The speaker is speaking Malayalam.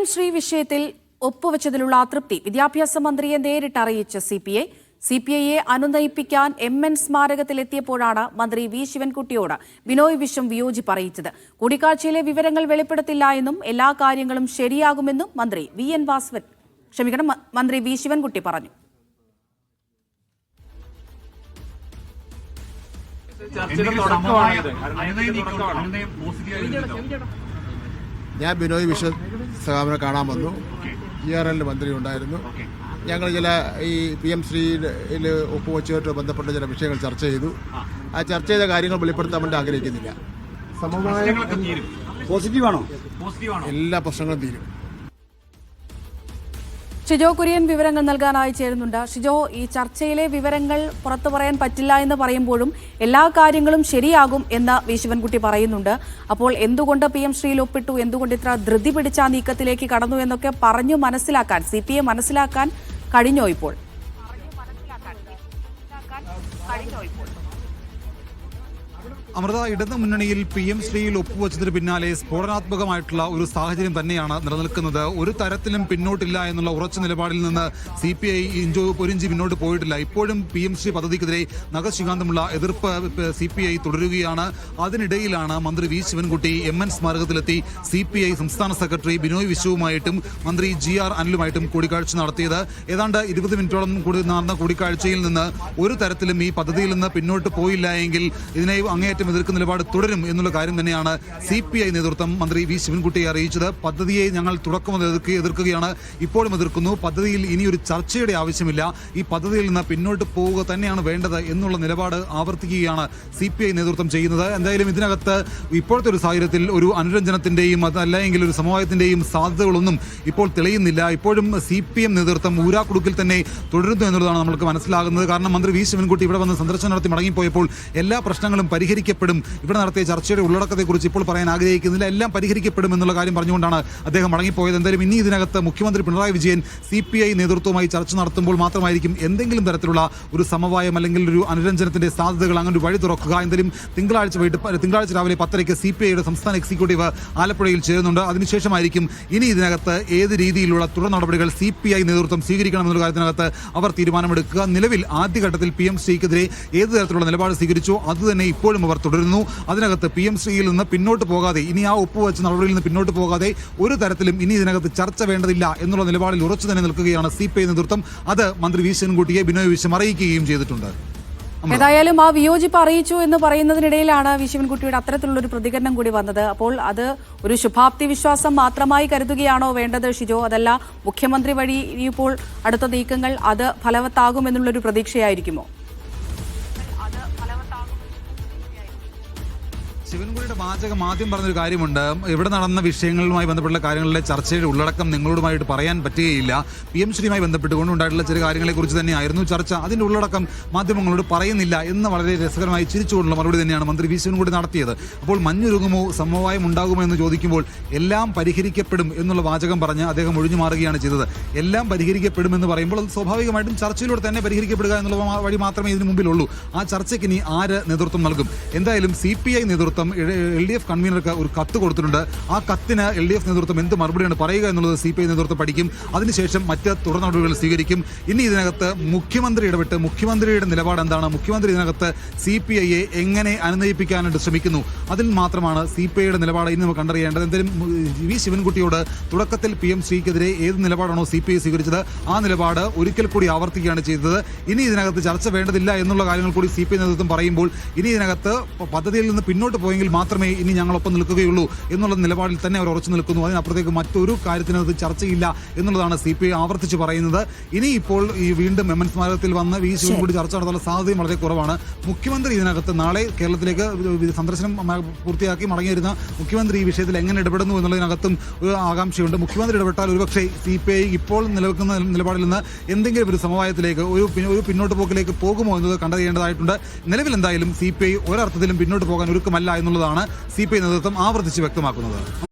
എം ശ്രീ വിഷയത്തിൽ ഒപ്പുവെച്ചതിലുള്ള അതൃപ്തി വിദ്യാഭ്യാസ മന്ത്രിയെ നേരിട്ട് അറിയിച്ച C P I C P ഐയെ അനുനയിപ്പിക്കാൻ എം എൻ സ്മാരകത്തിലെത്തിയപ്പോഴാണ് മന്ത്രി വി ശിവൻകുട്ടിയോട് ബിനോയ് വിശ്വം വിയോജിപ്പ് അറിയിച്ചത്. കൂടിക്കാഴ്ചയിലെ വിവരങ്ങൾ വെളിപ്പെടുത്തില്ല എന്നും എല്ലാ കാര്യങ്ങളും ശരിയാകുമെന്നും മന്ത്രി വി എൻ വാസവൻ ക്ഷമിക്കണം മന്ത്രി വി ശിവൻകുട്ടി പറഞ്ഞു. ചർച്ചയുടെ തുടക്കമാണിത്. അനുനയം നീക്കം അനുനയം പോസിറ്റീവായി ഞാൻ ബിനോയ് വിശ്വ സഹാബിനെ കാണാൻ വന്നു. ജി ആർ എല്ലിൽ മന്ത്രി ഉണ്ടായിരുന്നു ഞങ്ങൾ ചില ഈ പി എം ശ്രീയിൽ ഒപ്പുവെച്ചുമായിട്ട് ബന്ധപ്പെട്ട ചില വിഷയങ്ങൾ ചർച്ച ചെയ്തു. ആ ചർച്ച ചെയ്ത കാര്യങ്ങൾ വെളിപ്പെടുത്താൻ വേണ്ടി ആഗ്രഹിക്കുന്നില്ല. സമമായ പോസിറ്റീവാണോ? പോസിറ്റീവാണോ? എല്ലാ പ്രശ്നങ്ങളും തീരും. ഷിജോ കുര്യൻ വിവരങ്ങൾ നൽകാനായി ചേരുന്നുണ്ട്. ഷിജോ ഈ ചർച്ചയിലെ വിവരങ്ങൾ പുറത്തു പറയാൻ പറ്റില്ല എന്ന് പറയുമ്പോഴും എല്ലാ കാര്യങ്ങളും ശരിയാകും എന്ന് വി. ശിവൻകുട്ടി പറയുന്നുണ്ട്. അപ്പോൾ എന്തുകൊണ്ട് പി. എം. ശ്രീയിൽ ഒപ്പിട്ടു? എന്തുകൊണ്ട് ഇത്ര ധൃതി പിടിച്ച നീക്കത്തിലേക്ക് കടന്നു എന്നൊക്കെ പറഞ്ഞു മനസ്സിലാക്കാൻ സി. പി. എം മനസ്സിലാക്കാൻ കഴിഞ്ഞോ ഇപ്പോൾ? അമൃത ഇടതു മുന്നണിയിൽ പി എം ശ്രീയിൽ ഒപ്പുവെച്ചതിന് പിന്നാലെ സ്ഫോടനാത്മകമായിട്ടുള്ള ഒരു സാഹചര്യം തന്നെയാണ് നിലനിൽക്കുന്നത്. ഒരു തരത്തിലും പിന്നോട്ടില്ല എന്നുള്ള ഉറച്ച നിലപാടിൽ നിന്ന് സി പി ഐ ഇഞ്ചോ പൊരിഞ്ചി മുന്നോട്ട് പോയിട്ടില്ല. ഇപ്പോഴും പി എം ശ്രീ പദ്ധതിക്കെതിരെ നഖശികാന്തമുള്ള എതിർപ്പ് സി പി ഐ തുടരുകയാണ്. അതിനിടയിലാണ് മന്ത്രി വി ശിവൻകുട്ടി എം എൻ സ്മാരകത്തിലെത്തി സി പി ഐ സംസ്ഥാന സെക്രട്ടറി ബിനോയ് വിശ്വവുമായിട്ടും മന്ത്രി ജി ആർ അനിലുമായിട്ടും കൂടിക്കാഴ്ച നടത്തിയത്. ഏതാണ്ട് ഇരുപത് മിനിറ്റോളം കൂടി നടന്ന കൂടിക്കാഴ്ചയിൽ നിന്ന് ഒരു തരത്തിലും ഈ പദ്ധതിയിൽ നിന്ന് പിന്നോട്ട് പോയില്ല എങ്കിൽ ഇതിനെ അങ്ങേയറ്റം എതിർക്കുന്ന നിലപാട് തുടരും എന്നുള്ള കാര്യം തന്നെയാണ് സി പി ഐ നേതൃത്വം മന്ത്രി വി ശിവൻകുട്ടിയെ അറിയിച്ചത്. പദ്ധതിയെ ഞങ്ങൾ തുടക്കം മുതൽ എതിർക്കുകയാണ്. ഇപ്പോഴും എതിർക്കുന്നു. പദ്ധതിയിൽ ഇനിയൊരു ചർച്ചയുടെ ആവശ്യമില്ല. ഈ പദ്ധതിയിൽ നിന്ന് പിന്നോട്ട് പോവുക തന്നെയാണ് വേണ്ടത് എന്നുള്ള നിലപാട് ആവർത്തിക്കുകയാണ് സി പി ഐ നേതൃത്വം ചെയ്യുന്നത്. എന്തായാലും ഇതിനകത്ത് ഇപ്പോഴത്തെ ഒരു സാഹചര്യത്തിൽ ഒരു അനുരഞ്ജനത്തിന്റെയും അതല്ലെങ്കിൽ ഒരു സമവായത്തിന്റെയും സാധ്യതകളൊന്നും ഇപ്പോൾ തെളിയുന്നില്ല. ഇപ്പോഴും സി പി എം നേതൃത്വം ഊരാക്കുടുക്കിൽ തന്നെ തുടരുന്നു എന്നുള്ളതാണ് നമുക്ക് മനസ്സിലാകുന്നത്. കാരണം മന്ത്രി വി ശിവൻകുട്ടി ഇവിടെ വന്ന് സന്ദർശനം നടത്തി മടങ്ങിപ്പോയപ്പോൾ എല്ലാ പ്രശ്നങ്ങളും പരിഹരിക്കപ്പെടും. ഇവിടെ നടത്തിയ ചർച്ചയുടെ ഉള്ളടക്കത്തെക്കുറിച്ച് ഇപ്പോൾ പറയാൻ ആഗ്രഹിക്കുന്നില്ല. എല്ലാം പരിഹരിക്കപ്പെടും എന്നുള്ള കാര്യം പറഞ്ഞുകൊണ്ടാണ് അദ്ദേഹം മടങ്ങിപ്പോയത്. എന്തായാലും ഇനി ഇതിനകത്ത് മുഖ്യമന്ത്രി Pinarayi Vijayan C P I നേതൃത്വവുമായി ചർച്ച നടത്തുമ്പോൾ മാത്രമായിരിക്കും എന്തെങ്കിലും തരത്തിലുള്ള ഒരു സമവായം അല്ലെങ്കിൽ ഒരു അനുരഞ്ജനത്തിന്റെ സാധ്യതകൾ അങ്ങനെ ഒരു വഴി തുറക്കുക. എന്തായാലും തിങ്കളാഴ്ച വൈകിട്ട് തിങ്കളാഴ്ച രാവിലെ പത്തരയ്ക്ക് സി പി ഐയുടെ സംസ്ഥാന എക്സിക്യൂട്ടീവ് ആലപ്പുഴയിൽ ചേരുന്നുണ്ട്. അതിനുശേഷമായിരിക്കും ഇനി ഇതിനകത്ത് ഏത് രീതിയിലുള്ള തുടർ നടപടികൾ സി പി ഐ നേതൃത്വം സ്വീകരിക്കണമെന്നുള്ള കാര്യത്തിനകത്ത് അവർ തീരുമാനമെടുക്കുക. നിലവിൽ ആദ്യഘട്ടത്തിൽ പി എം ശ്രീക്കെതിരെ ഏത് തരത്തിലുള്ള നിലപാട് സ്വീകരിച്ചോ അത് തന്നെ ഇപ്പോഴും അവർ തുടരുന്നു. അതിനകത്ത് പി എം ശ്രീയിൽ നിന്ന് പിന്നോട്ട് പോകാതെ ഇനി ആ ഒപ്പുവെച്ച നടപടിയിൽ നിന്ന് പിന്നോട്ട് പോകാതെ ഒരു തരത്തിലും ഇനി ഇതിനകത്ത് ചർച്ച വേണ്ടതില്ല എന്നുള്ള നിലപാടിൽ ഉറച്ചു തന്നെ നിൽക്കുകയാണ് സി പി ഐ നേതൃത്വം. അത് മന്ത്രി വി ശിവൻകുട്ടിയെ ബിനോയ് വിശ്വം അറിയിക്കുകയും ചെയ്തിട്ടുണ്ട്. ഏതായാലും ആ വിയോജിപ്പ് അറിയിച്ചു എന്ന് പറയുന്നതിനിടയിലാണ് വി ശിവൻകുട്ടിയുടെ അത്തരത്തിലുള്ള ഒരു പ്രതികരണം കൂടി വന്നത്. അപ്പോൾ അത് ഒരു ശുഭാപ്തി വിശ്വാസം മാത്രമായി കരുതുകയാണോ വേണ്ടത് ഷിജോ? അതല്ല മുഖ്യമന്ത്രി വഴി ഇനിയിപ്പോൾ അടുത്ത നീക്കങ്ങൾ അത് ഫലവത്താകുമെന്നുള്ളൊരു പ്രതീക്ഷയായിരിക്കുമോ? വാചകം ആദ്യം പറഞ്ഞൊരു കാര്യമുണ്ട്. ഇവിടെ നടന്ന വിഷയങ്ങളുമായി ബന്ധപ്പെട്ട കാര്യങ്ങളിലെ ചർച്ചയുടെ ഉള്ളടക്കം നിങ്ങളോടുമായിട്ട് പറയാൻ പറ്റുകയില്ല. പി എം ശ്രീയുമായി ബന്ധപ്പെട്ടുകൊണ്ട് ഉണ്ടായിട്ടുള്ള ചില കാര്യങ്ങളെക്കുറിച്ച് തന്നെയായിരുന്നു ചർച്ച. അതിന്റെ ഉള്ളടക്കം മാധ്യമങ്ങളോട് പറയുന്നില്ല എന്ന് വളരെ രസകരമായി ചിരിച്ചുകൊണ്ടുള്ള മറുപടി തന്നെയാണ് മന്ത്രി വി കൂടി നടത്തിയത്. അപ്പോൾ മഞ്ഞുരുകുമോ സമവായം ഉണ്ടാകുമോ എന്ന് ചോദിക്കുമ്പോൾ എല്ലാം പരിഹരിക്കപ്പെടും എന്നുള്ള വാചകം പറഞ്ഞ് അദ്ദേഹം ഒഴിഞ്ഞു മാറുകയാണ് ചെയ്തത്. എല്ലാം പരിഹരിക്കപ്പെടും എന്ന് പറയുമ്പോൾ അത് സ്വാഭാവികമായിട്ടും ചർച്ചയിലൂടെ തന്നെ പരിഹരിക്കപ്പെടുക എന്നുള്ള വഴി മാത്രമേ ഇതിന് മുമ്പിലുള്ളൂ. ആ ചർച്ചയ്ക്ക് ഇനി ആര് നേതൃത്വം നൽകും? എന്തായാലും സി പി ഐ നേതൃത്വം എൽ ഡി എഫ് കൺവീനർക്ക് ഒരു കത്ത് കൊടുത്തിട്ടുണ്ട്. ആ കത്തിന് എൽ ഡി എഫ് നേതൃത്വം എന്ത് മറുപടിയാണ് പറയുക എന്നുള്ളത് സി പി ഐ നേതൃത്വം പഠിക്കും. അതിനുശേഷം മറ്റ് തുടർ നടപടികൾ സ്വീകരിക്കും. ഇനി ഇതിനകത്ത് മുഖ്യമന്ത്രി ഇടപെട്ട് മുഖ്യമന്ത്രിയുടെ നിലപാട് എന്താണ്? മുഖ്യമന്ത്രി ഇതിനകത്ത് സി പി ഐയെ എങ്ങനെ അനുനയിപ്പിക്കാനായിട്ട് ശ്രമിക്കുന്നു? അതിൽ മാത്രമാണ് സി പി ഐയുടെ നിലപാട് ഇനി നമുക്ക് കണ്ടറിയേണ്ടത്. എന്തായാലും വി ശിവൻകുട്ടിയോട് തുടക്കത്തിൽ പി എം ശ്രീക്കെതിരെ ഏത് നിലപാടാണോ സി പി ഐ സ്വീകരിച്ചത്? ആ നിലപാട് ഒരിക്കൽ കൂടി ആവർത്തിക്കുകയാണ് ചെയ്തത്. ഇനി ഇതിനകത്ത് ചർച്ച വേണ്ടതില്ല എന്നുള്ള കാര്യങ്ങൾ കൂടി സി പി ഐ നേതൃത്വം പറയുമ്പോൾ ഇനി ഇതിനകത്ത് പദ്ധതിയിൽ നിന്ന് പിന്നോട്ട് പോയെങ്കിൽ മാത്രമേ ഇനി ഞങ്ങളൊപ്പം നിൽക്കുകയുള്ളൂ എന്നുള്ള നിലപാടിൽ തന്നെ അവർ ഉറച്ചു നിൽക്കുന്നു. അതിനപ്പുറത്തേക്ക് മറ്റൊരു കാര്യത്തിനകത്ത് ചർച്ചയില്ല എന്നുള്ളതാണ് സി പി ഐ ആവർത്തിച്ച് പറയുന്നത്. ഇനി ഇപ്പോൾ ഈ വീണ്ടും എം എൻ സ്മാരകത്തിൽ വന്ന് വി ശിവൻകുട്ടി ചർച്ച നടത്താനുള്ള സാധ്യതയും വളരെ കുറവാണ്. മുഖ്യമന്ത്രി ഇതിനകത്ത് നാളെ കേരളത്തിലേക്ക് സന്ദർശനം പൂർത്തിയാക്കി മടങ്ങിയിരുന്ന മുഖ്യമന്ത്രി ഈ വിഷയത്തിൽ എങ്ങനെ ഇടപെടുന്നു എന്നുള്ളതിനകത്തും ഒരു ആകാംക്ഷയുണ്ട്. മുഖ്യമന്ത്രി ഇടപെട്ടാൽ ഒരുപക്ഷെ സി പി ഐ ഇപ്പോൾ നിലനിൽക്കുന്ന നിലപാടിൽ നിന്ന് എന്തെങ്കിലും ഒരു സമവായത്തിലേക്ക് ഒരു ഒരു പിന്നോട്ട് പോക്കിലേക്ക് പോകുമോ എന്നത് കണ്ടറിയേണ്ടതായിട്ടുണ്ട്. നിലവിൽ എന്തായാലും സി പി ഐ ഒരർത്ഥത്തിലും പിന്നോട്ട് പോകാൻ ഒരുക്കമല്ല എന്നുള്ളതാണ് സി പി ഐ നേതൃത്വം ആവർത്തിച്ച് വ്യക്തമാക്കുന്നത്.